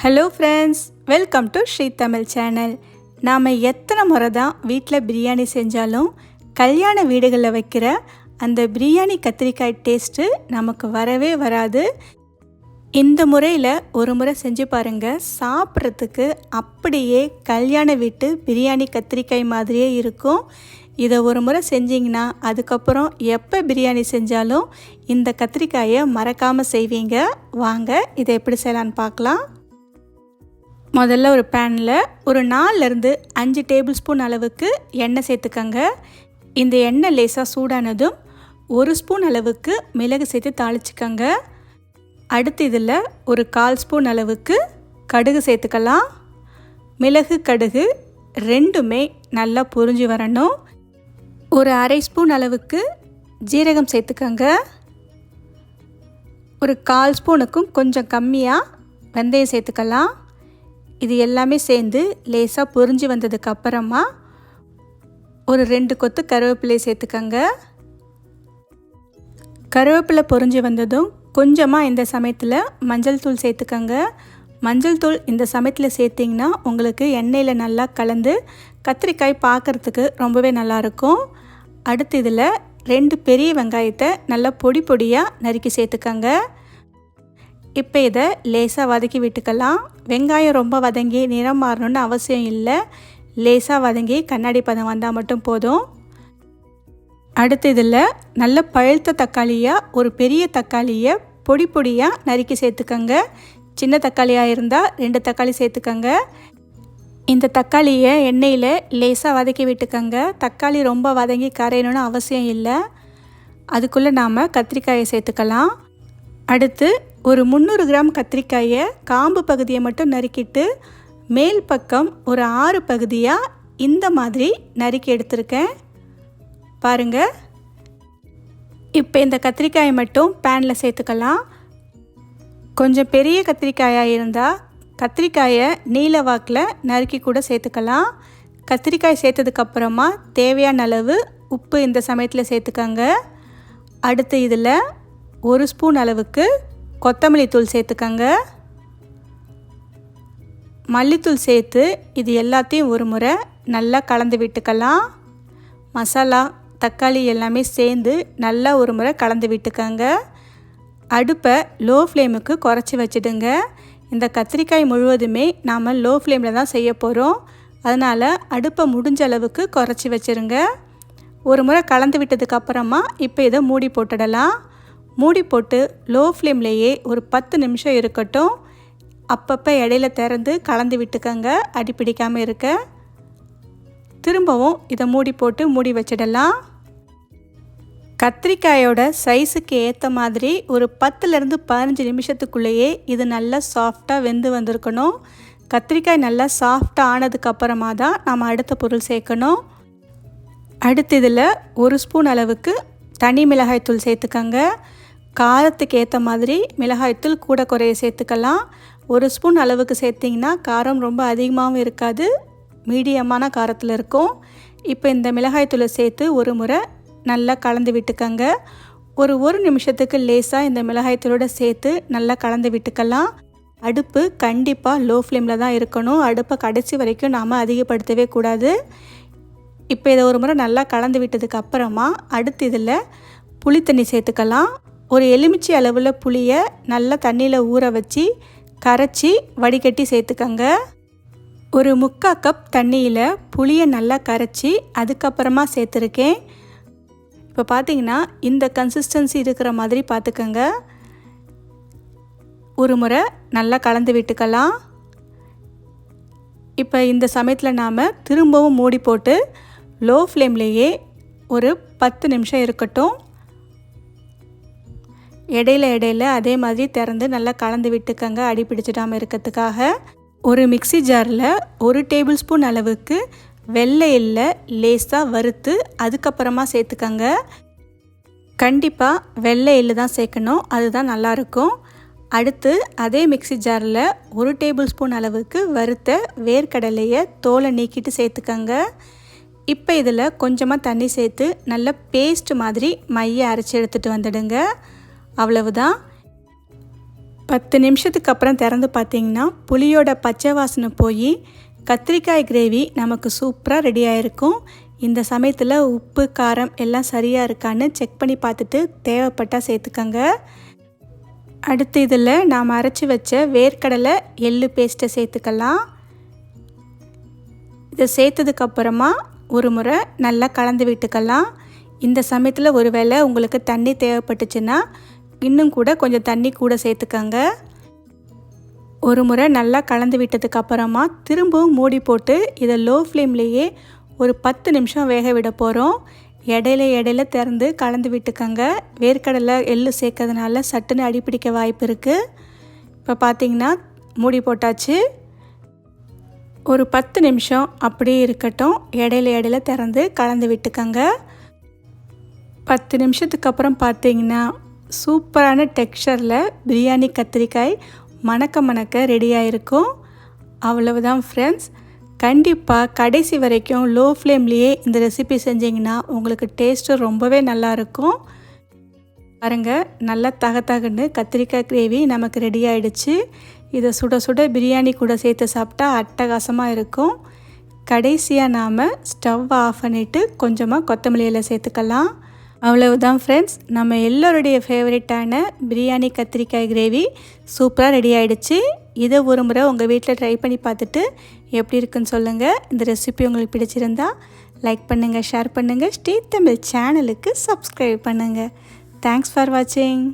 Hello friends welcome to Sri Tamil channel நாம் எத்தனை முறை தான் வீட்டில் பிரியாணி செஞ்சாலும் கல்யாண வீடுகளில் வைக்கிற அந்த பிரியாணி கத்திரிக்காய் டேஸ்ட்டு நமக்கு வரவே வராது. இந்த முறையில் ஒரு முறை செஞ்சு பாருங்கள் சாப்பிட்றதுக்கு அப்படியே கல்யாண வீட்டு பிரியாணி கத்திரிக்காய் மாதிரியே இருக்கும். இதை ஒரு முறை செஞ்சிங்கன்னா அதுக்கப்புறம் எப்போ பிரியாணி செஞ்சாலும் இந்த கத்திரிக்காயை மறக்காமல் செய்வீங்க. வாங்க இதை எப்படி செய்யலான்னு பார்க்கலாம். முதல்ல ஒரு பேனில் ஒரு நாலுலேருந்து அஞ்சு டேபிள் ஸ்பூன் அளவுக்கு எண்ணெய் சேர்த்துக்கங்க. இந்த எண்ணெய் லேசாக சூடானதும் ஒரு ஸ்பூன் அளவுக்கு மிளகு சேர்த்து தாளிச்சுக்கங்க. அடுத்து இதில் ஒரு கால் ஸ்பூன் அளவுக்கு கடுகு சேர்த்துக்கலாம். மிளகு கடுகு ரெண்டுமே நல்லா புரிஞ்சு வரணும். ஒரு அரை ஸ்பூன் அளவுக்கு ஜீரகம் சேர்த்துக்கங்க. ஒரு கால் ஸ்பூனுக்கும் கொஞ்சம் கம்மியாக வெந்தயம் சேர்த்துக்கலாம். இது எல்லாமே சேர்ந்து லேசாக பொரிஞ்சு வந்ததுக்கு அப்புறமா ஒரு ரெண்டு கொத்து கருவேப்பிலை சேர்த்துக்கங்க. கருவேப்பிலை பொரிஞ்சு வந்ததும் கொஞ்சமாக இந்த சமயத்தில் மஞ்சள் தூள் சேர்த்துக்கங்க. மஞ்சள் தூள் இந்த சமயத்தில் சேர்த்திங்கன்னா உங்களுக்கு எண்ணெயில் நல்லா கலந்து கத்திரிக்காய் பார்க்குறதுக்கு ரொம்பவே நல்லாயிருக்கும் அடுத்து இதில் ரெண்டு பெரிய வெங்காயத்தை நல்லா பொடி பொடியாக நறுக்கி சேர்த்துக்கங்க. இப்போ இதை லேசாக வதக்கி விட்டுக்கலாம். வெங்காயம் ரொம்ப வதங்கி நிறம் மாறணும்னு அவசியம் இல்லை. லேசாக வதங்கி கண்ணாடி பதம் வந்தால் மட்டும் போதும். அடுத்து இதில் நல்ல பழுத்த தக்காளியாக ஒரு பெரிய தக்காளியை பொடி பொடியாக நறுக்கி சேர்த்துக்கங்க. சின்ன தக்காளியாக இருந்தால் ரெண்டு தக்காளி சேர்த்துக்கங்க. இந்த தக்காளியை எண்ணெயில் லேசாக வதக்கி விட்டுக்கங்க. தக்காளி ரொம்ப வதங்கி கரையணும்னு அவசியம் இல்லை. அதுக்குள்ளே நாம் கத்திரிக்காயை சேர்த்துக்கலாம். அடுத்து ஒரு முந்நூறு கிராம் கத்திரிக்காயை காம்பு பகுதியை மட்டும் நறுக்கிட்டு மேல் பக்கம் ஒரு ஆறு பகுதியாக இந்த மாதிரி நறுக்கி எடுத்திருக்கேன். பாருங்கள் இப்போ இந்த கத்திரிக்காயை மட்டும் பேனில் சேர்த்துக்கலாம். கொஞ்சம் பெரிய கத்திரிக்காயாக இருந்தால் கத்திரிக்காயை நீல வாக்கில் நறுக்கி கூட சேர்த்துக்கலாம். கத்திரிக்காய் சேர்த்ததுக்கப்புறமா தேவையான அளவு உப்பு இந்த சமயத்தில் சேர்த்துக்கங்க. அடுத்து இதில் ஒரு ஸ்பூன் அளவுக்கு கொத்தமல்லி தூள் சேர்த்துக்கங்க. மல்லித்தூள் சேர்த்து இது எல்லாத்தையும் ஒரு முறை நல்லா கலந்து விட்டுக்கலாம். மசாலா தக்காளி எல்லாமே சேர்ந்து நல்லா ஒரு முறை கலந்து விட்டுக்கங்க. அடுப்பை லோ ஃப்ளேமுக்கு குறைச்சி வச்சுடுங்க. இந்த கத்திரிக்காய் முழுவதுமே நாம் லோ ஃப்ளேமில் தான் செய்ய போகிறோம் அதனால் அடுப்பை முடிஞ்ச அளவுக்கு குறைச்சி வச்சுருங்க. ஒரு முறை கலந்து விட்டதுக்கப்புறமா இப்போ இதை மூடி போட்டுடலாம். மூடி போட்டு லோ ஃப்ளேம்லேயே ஒரு பத்து நிமிஷம் இருக்கட்டும். அப்பப்போ இடையில திறந்து கலந்து விட்டுக்கங்க. அடி பிடிக்காமல் இருக்க. திரும்பவும் இதை மூடி போட்டு மூடி வச்சிடலாம். கத்திரிக்காயோட சைஸுக்கு ஏற்ற மாதிரி ஒரு பத்துலேருந்து பதினஞ்சு நிமிஷத்துக்குள்ளேயே இது நல்லா சாஃப்டாக வெந்து வந்திருக்கணும். கத்திரிக்காய் நல்லா சாஃப்டாக ஆனதுக்கப்புறமா தான் நாம் அடுத்த பொருள் சேர்க்கணும். அடுத்து இதில் ஒரு ஸ்பூன் அளவுக்கு தனி மிளகாய்த்தூள் சேர்த்துக்கங்க. காரத்துக்கு ஏற்ற மாதிரி மிளகாய்த்தூள் கூட குறைய சேர்த்துக்கலாம். ஒரு ஸ்பூன் அளவுக்கு சேர்த்திங்கன்னா காரம் ரொம்ப அதிகமாகவும் இருக்காது. மீடியமான காரத்தில் இருக்கும். இப்போ இந்த மிளகாய்த்தூளை சேர்த்து ஒரு முறை நல்லா கலந்து விட்டுக்கங்க. ஒரு ஒரு நிமிஷத்துக்கு லேசாக இந்த மிளகாய்த்தூளோட சேர்த்து நல்லா கலந்து விட்டுக்கலாம். அடுப்பு கண்டிப்பாக லோ ஃப்ளேமில் தான் இருக்கணும். அடுப்பை கடைசி வரைக்கும் நாம் அதிகப்படுத்தவே கூடாது. இப்போ இதை ஒரு முறை நல்லா கலந்து விட்டதுக்கு அப்புறமா அடுத்து இதில் புளித்தண்ணி சேர்த்துக்கலாம். ஒரு எலுமிச்சை அளவில் புளியை நல்லா தண்ணியில் ஊற வச்சு கரைச்சி வடிகட்டி சேர்த்துக்கங்க. ஒரு முக்கால் கப் தண்ணியில் புளியை நல்லா கரைச்சி அதுக்கப்புறமா சேர்த்துருக்கேன். இப்போ பார்த்தீங்கன்னா இந்த கன்சிஸ்டன்சி இருக்கிற மாதிரி பார்த்துக்கங்க ஒரு முறை நல்லா கலந்து விட்டுக்கலாம். இப்போ இந்த சமயத்தில் நாம் திரும்பவும் மூடி போட்டு லோ ஃப்ளேம்லேயே ஒரு பத்து நிமிஷம் இருக்கட்டும். இடையில இடையில அதே மாதிரி திறந்து நல்லா கலந்து விட்டுக்கங்க அடி பிடிச்சிடாமல் இருக்கிறதுக்காக. ஒரு மிக்சி ஜாரில் ஒரு டேபிள் ஸ்பூன் அளவுக்கு வெள்ளை எல்லை லேஸாக வறுத்து அதுக்கப்புறமா சேர்த்துக்கங்க. கண்டிப்பாக வெள்ளை எள்ளு தான் சேர்க்கணும் அதுதான் நல்லாயிருக்கும் அடுத்து அதே மிக்சி ஜாரில் ஒரு டேபிள் ஸ்பூன் அளவுக்கு வறுத்த வேர்க்கடலையை தோலை நீக்கிட்டு சேர்த்துக்கங்க. இப்போ இதில் கொஞ்சமாக தண்ணி சேர்த்து நல்ல பேஸ்ட் மாதிரி மைய அரைச்சி எடுத்துகிட்டு வந்துடுங்க. அவ்வளவுதான். பத்து நிமிஷத்துக்கு அப்புறம் திறந்து பார்த்தீங்கன்னா புளியோட பச்சை வாசனை போய் கத்திரிக்காய் கிரேவி நமக்கு சூப்பராக ரெடி ஆகிருக்கும் இந்த சமயத்தில் உப்பு காரம் எல்லாம் சரியாக இருக்கான்னு செக் பண்ணி பார்த்துட்டு தேவைப்பட்டால் சேர்த்துக்கங்க. அடுத்து இதில் நாம் அரைச்சி வச்ச வேர்க்கடலை எள்ளு பேஸ்ட்டை சேர்த்துக்கலாம். இதை சேர்த்ததுக்கப்புறமா ஒரு முறை நல்லா கலந்து விட்டுக்கலாம். இந்த சமயத்தில் ஒரு வேளை உங்களுக்கு தண்ணி தேவைப்பட்டுச்சுன்னா இன்னும் கூட கொஞ்சம் தண்ணி கூட சேர்த்துக்கங்க. ஒரு முறை நல்லா கலந்து விட்டதுக்கு அப்புறமா திரும்பவும் மூடி போட்டு இதை லோ ஃப்ளேம்லேயே ஒரு பத்து நிமிஷம் வேக விட போகிறோம் இடையில இடையில திறந்து கலந்து விட்டுக்கங்க. வேர்க்கடலை எள்ளு சேர்க்கறதுனால சட்டுன்னு அடிப்பிடிக்க வாய்ப்பு இருக்குது இப்போ பார்த்தீங்கன்னா மூடி போட்டாச்சு. ஒரு பத்து நிமிஷம் அப்படியே இருக்கட்டும். இடையில இடையில திறந்து கலந்து விட்டுக்கங்க. பத்து நிமிஷத்துக்கு அப்புறம் பார்த்தீங்கன்னா சூப்பரான டெக்ஸ்சரில் பிரியாணி கத்திரிக்காய் மணக்க மணக்க ரெடியாக இருக்கும் அவ்வளவுதான் ஃப்ரெண்ட்ஸ் கண்டிப்பாக கடைசி வரைக்கும் லோ ஃப்ளேம்லேயே இந்த ரெசிபி செஞ்சிங்கன்னா உங்களுக்கு டேஸ்ட்டு ரொம்பவே நல்லாயிருக்கும். பாருங்கள் நல்லா தக தகன்னு கத்திரிக்காய் கிரேவி நமக்கு ரெடி ஆகிடுச்சு இதை சுட சுட பிரியாணி கூட சேர்த்து சாப்பிட்டா அட்டகாசமாக இருக்கும். கடைசியாக நாம் ஸ்டவ் ஆஃப் பண்ணிவிட்டு கொஞ்சமாக கொத்தமல்லி இலை சேர்த்துக்கலாம். அவ்வளவுதான் ஃப்ரெண்ட்ஸ் நம்ம எல்லோருடைய ஃபேவரட்டான பிரியாணி கத்திரிக்காய் கிரேவி சூப்பராக ரெடி ஆகிடுச்சு இதை ஒரு முறை உங்கள் வீட்டில் ட்ரை பண்ணி பார்த்துட்டு எப்படி இருக்குன்னு சொல்லுங்கள் இந்த ரெசிபி உங்களுக்கு பிடிச்சிருந்தா லைக் பண்ணுங்கள் ஷேர் பண்ணுங்கள் ஸ்டேட் தமிழ் சேனலுக்கு சப்ஸ்கிரைப் பண்ணுங்கள் தேங்க்ஸ் ஃபார் வாட்சிங்